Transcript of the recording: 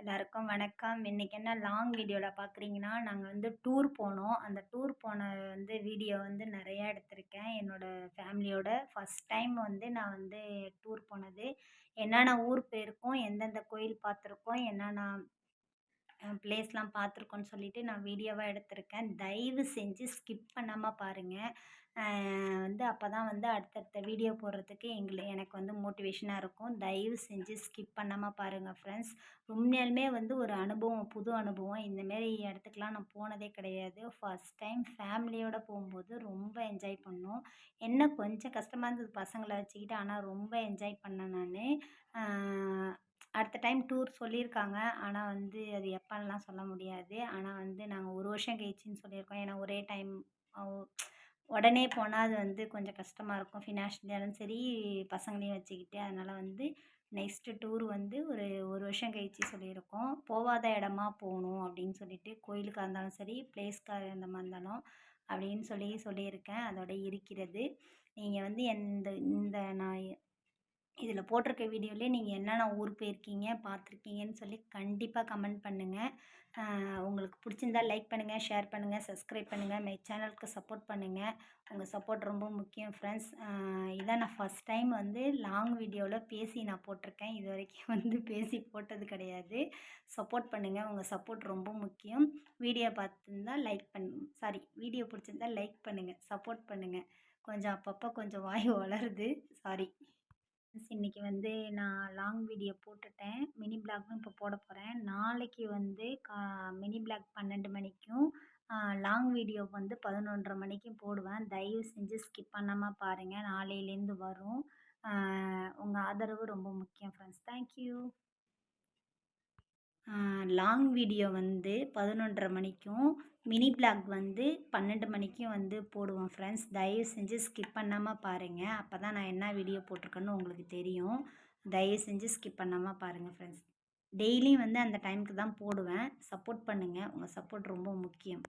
எல்லாருக்கும் வணக்கம். இன்றைக்கி என்ன லாங் வீடியோவில் பார்க்குறீங்கன்னா நாங்கள் வந்து டூர் போனோம். அந்த டூர் போன வந்து வீடியோ வந்து நிறையா எடுத்திருக்கேன். என்னோடய ஃபேமிலியோட ஃபஸ்ட் டைம் வந்து நான் வந்து டூர் போனது. என்னென்ன ஊர் போயிருக்கோம் எந்தெந்த கோயில் பார்த்துருக்கோம் என்னென்ன ப்ளேஸ்லாம் பார்த்துருக்கோன்னு சொல்லிட்டு நான் வீடியோவாக எடுத்திருக்கேன். தயவு செஞ்சு ஸ்கிப் பண்ணாமல் பாருங்கள் வந்து அப்போ தான் வந்து அடுத்தடுத்த வீடியோ போடுறதுக்கு எங்களை எனக்கு வந்து மோட்டிவேஷனாக இருக்கும். தயவு செஞ்சு ஸ்கிப் பண்ணாமல் பாருங்கள் ஃப்ரெண்ட்ஸ் உண்மையாலுமே வந்து ஒரு அனுபவம் புது அனுபவம். இந்தமாரி இடத்துக்குலாம் நான் போனதே கிடையாது. ஃபஸ்ட் டைம் ஃபேமிலியோடு போகும்போது ரொம்ப என்ஜாய் பண்ணோம். என்ன கொஞ்சம் கஷ்டமாக இருந்தது பசங்களை வச்சுக்கிட்டு ஆனால் ரொம்ப என்ஜாய் பண்ணேன் நான். அடுத்த டைம் டூர் சொல்லியிருக்காங்க. ஆனால் வந்து அது எப்போன்லாம் சொல்ல முடியாது. ஆனால் வந்து நாங்கள் ஒரு வருஷம் கழிச்சின்னு சொல்லியிருக்கோம். ஏன்னா ஒரே டைம் உடனே போனால் அது வந்து கொஞ்சம் கஷ்டமாக இருக்கும். ஃபினான்ஷியலாலும் சரி பசங்களையும் வச்சுக்கிட்டு. அதனால் வந்து நெக்ஸ்ட்டு டூர் வந்து ஒரு ஒரு வருஷம் கழிச்சு சொல்லியிருக்கோம். போகாத இடமா போகணும் அப்படின்னு சொல்லிட்டு கோயிலுக்காக இருந்தாலும் சரி பிளேஸ்க்காக இருந்த மாதிரி இருந்தாலும் அப்படின்னு சொல்லி சொல்லியிருக்கேன். அதோட இருக்கிறது. நீங்கள் வந்து எந்த இந்த நான் இதில் போட்டிருக்க வீடியோலேயே நீங்கள் என்னென்ன ஊர் போயிருக்கீங்க பார்த்துருக்கீங்கன்னு சொல்லி கண்டிப்பாக கமெண்ட் பண்ணுங்கள் உங்களுக்கு பிடிச்சிருந்தா லைக் பண்ணுங்கள் ஷேர் பண்ணுங்கள் சப்ஸ்கிரைப் பண்ணுங்கள் மை சேனலுக்கு சப்போர்ட் பண்ணுங்கள் உங்கள் சப்போர்ட் ரொம்ப முக்கியம் ஃப்ரெண்ட்ஸ் இதான் நான் ஃபஸ்ட் டைம் வந்து லாங் வீடியோவில் பேசி நான் போட்டிருக்கேன். இது வரைக்கும் வந்து பேசி போட்டது கிடையாது. சப்போர்ட் பண்ணுங்கள் உங்கள் சப்போர்ட் ரொம்ப முக்கியம். வீடியோ பார்த்துருந்தா லைக் பண்ணு சாரி வீடியோ பிடிச்சிருந்தா லைக் பண்ணுங்கள் சப்போர்ட் பண்ணுங்கள் கொஞ்சம் அப்பப்போ கொஞ்சம் வாய் வளருது. சாரி இன்றைக்கி வந்து நான் லாங் வீடியோ போட்டுட்டேன். மினி பிளாக்கும் இப்போ போட போகிறேன் நாளைக்கு வந்து கா மினி பிளாக் பன்னெண்டு மணிக்கும் லாங் வீடியோ வந்து பதினொன்றரை மணிக்கும் போடுவேன். தயவு செஞ்சு ஸ்கிப் பண்ணாமல் பாருங்கள் நாளையிலேருந்து வரும். உங்கள் ஆதரவு ரொம்ப முக்கியம் ஃப்ரெண்ட்ஸ் தேங்க்யூ லாங் வீடியோ வந்து பதினொன்றரை மணிக்கும் மினி பிளாக் வந்து பன்னெண்டு மணிக்கும் வந்து போடுவோம் ஃப்ரெண்ட்ஸ் தயவு செஞ்சு ஸ்கிப் பண்ணாமல் பாருங்கள் அப்போ தான் நான் என்ன வீடியோ போட்டிருக்கேன்னு உங்களுக்கு தெரியும். தயவு செஞ்சு ஸ்கிப் பண்ணாமல் பாருங்கள் ஃப்ரெண்ட்ஸ் டெய்லியும் வந்து அந்த டைமுக்கு தான் போடுவேன். சப்போர்ட் பண்ணுங்கள் உங்கள் சப்போர்ட் ரொம்ப முக்கியம்.